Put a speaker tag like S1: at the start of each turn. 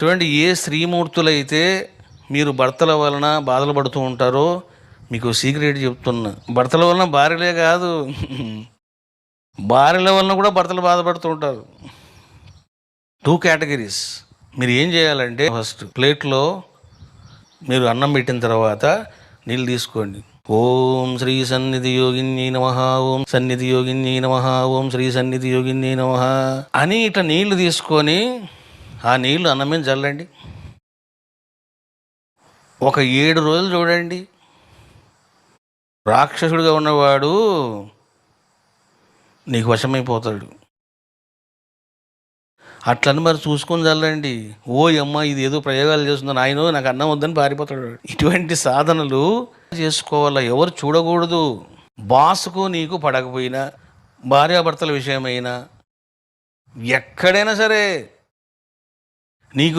S1: చూడండి ఏ స్త్రీమూర్తులైతే మీరు భర్తల వలన బాధలు పడుతూ ఉంటారో మీకు సీక్రెట్ చెప్తున్నా. భర్తల వలన భార్యలే కాదు. భార్యల వలన కూడా భర్తలు బాధపడుతూ ఉంటారు. టూ కేటగిరీస్ మీరు ఏం చేయాలంటే ఫస్ట్ ప్లేట్లో మీరు అన్నం పెట్టిన తర్వాత నీళ్ళు తీసుకోండి. ఓం శ్రీ సన్నిధి యోగిన్యై నమ. ఓం సన్నిధి యోగిన్యై నమ. ఓం శ్రీ సన్నిధి యోగిన్యై నమ అని ఇట్లా నీళ్ళు తీసుకొని ఆ నీళ్ళు అన్నం మీద చల్లండి. ఒక ఏడు రోజులు చూడండి. రాక్షసుడిగా ఉన్నవాడు నీకు వశమైపోతాడు. అట్లని మరి చూసుకొని చల్లండి. ఓ అమ్మ ఇది ఏదో ప్రయోగాలు చేస్తుంది. ఆయన నాకు అన్నం వద్దని పారిపోతాడు. ఇటువంటి సాధనలు చేసుకోవాలా? ఎవరు చూడకూడదు. బాసుకు నీకు పడకపోయినా భార్యాభర్తల విషయమైనా ఎక్కడైనా సరే నీకు